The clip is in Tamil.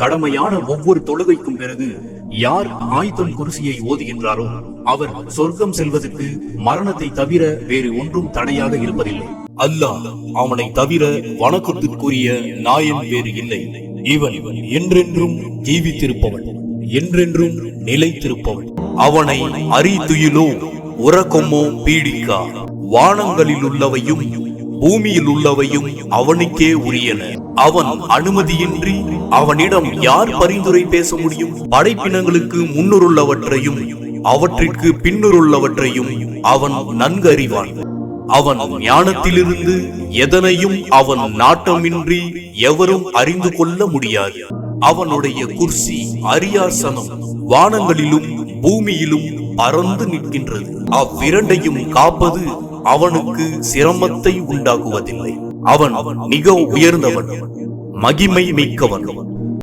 கடமையான ஒவ்வொரு தொழுகைக்கும் பிறகு யார் ஆயுதம் குருசியை ஓதுகின்றாரோ அவர் சொர்க்கம் செல்வதற்கு மரணத்தை தவிர வேறு ஒன்றும் தடையாக இருப்பதில்லை. அல்லாஹ் அவனை தவிர வணக்கத்திற்குரிய நாயன் வேறு இல்லை. இவன் என்றென்றும் ஜீவித்திருப்பவன் என்றென்றும் நிலைத்திருப்பவன். அவனை அறிதுயிலோ உறக்கமோ பீடிக்கா. வானங்களில் உள்ளவையும் பூமியில் உள்ளவையும் அவனுக்கே உரியன. அவன் அனுமதியின்றி அவனிடம் யார் பரிந்துரை பேச முடியும்? படைப்பினங்களுக்கு முன்னுருள்ளவற்றையும் அவற்றிற்கு பின்னுருள்ளவற்றையும் அவன் நன்கு அறிவான் அவன் ஞானத்திலிருந்து எதனையும் அவன் நாட்டமின்றி எவரும் அறிந்து கொள்ள முடியாது. அவனுடைய குர்சி அரியாசனம் வானங்களிலும் பூமியிலும் பறந்து நிற்கின்றது. அவ்விரண்டையும் காப்பது அவனுக்கு சிரமத்தை உண்டாக்குவதில்லை. அவன் மிக உயர்ந்தவன் மகிமை மிக்கவன்.